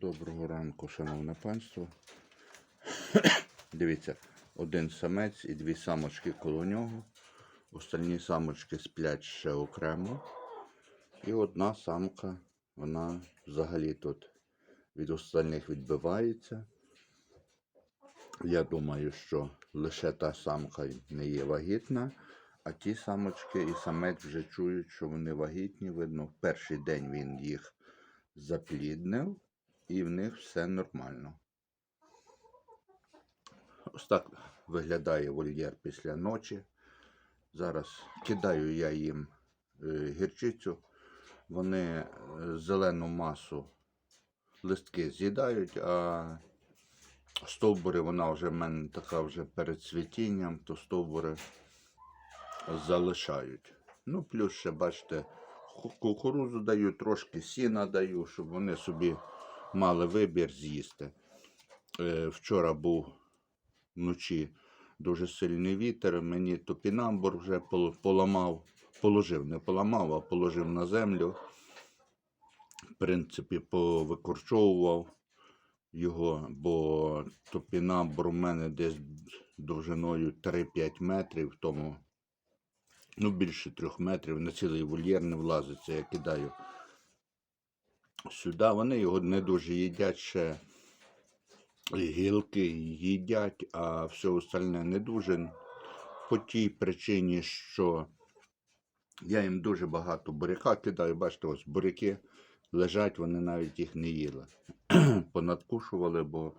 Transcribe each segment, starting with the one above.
Доброго ранку, шановне панство. Дивіться, один самець і дві самочки коло нього. Остальні самочки сплять ще окремо. І одна самка, вона взагалі тут від остальних відбивається. Я думаю, що лише та самка не є вагітна, а ті самочки і самець вже чують, що вони вагітні. Видно, в перший день він їх запліднив, і в них все нормально. Ось так виглядає вольєр після ночі. Зараз кидаю я їм е, гірчицю. Вони е, зелену масу листки з'їдають, а стовбури, вона вже в мене така вже перед цвітінням, то стовбури залишають. Ну, плюс ще, бачите, ку- кукурудзу даю, трошки сіна даю, щоб вони собі мали вибір з'їсти. Е, вчора був вночі дуже сильний вітер, мені топінамбур вже поламав, положив, не поламав, а положив на землю. В принципі, повикорчовував його, бо топінамбур у мене десь довжиною 3-5 метрів, тому ну, більше 3 метрів, на цілий вольєр не влазиться, я кидаю сюди. Вони його не дуже їдять ще гілки їдять, а все остальне не дуже. По тій причині, що я їм дуже багато буряка кидаю. Бачите, ось буряки лежать, вони навіть їх не їли. Понадкушували, бо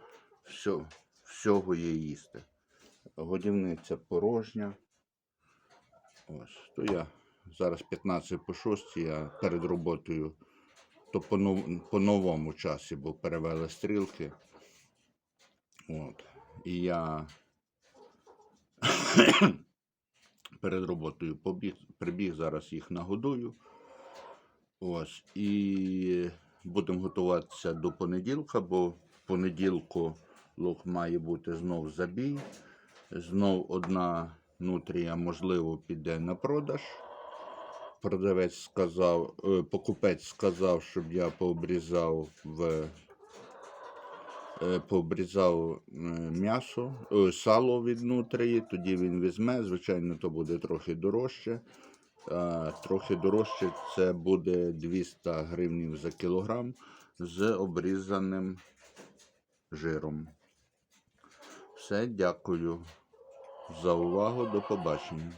все, всього є їсти. Годівниця порожня. Ось, то я зараз 15 по 6, я перед роботою, то по, нов- по новому часі, бо перевели стрілки. От. І я перед роботою побіг, прибіг, зараз їх нагодую. Ось. І будемо готуватися до понеділка, бо в понеділку лук має бути знов забій. Знов одна нутрія, можливо, піде на продаж. Продавець сказав, е, покупець сказав, щоб я пообрізав в е, пообрізав е, м'ясо, сало від нутрії, тоді він візьме. Звичайно, то буде трохи дорожче. Трохи дорожче це буде 200 гривнів за кілограм з обрізаним жиром. Все, дякую за увагу. До побачення.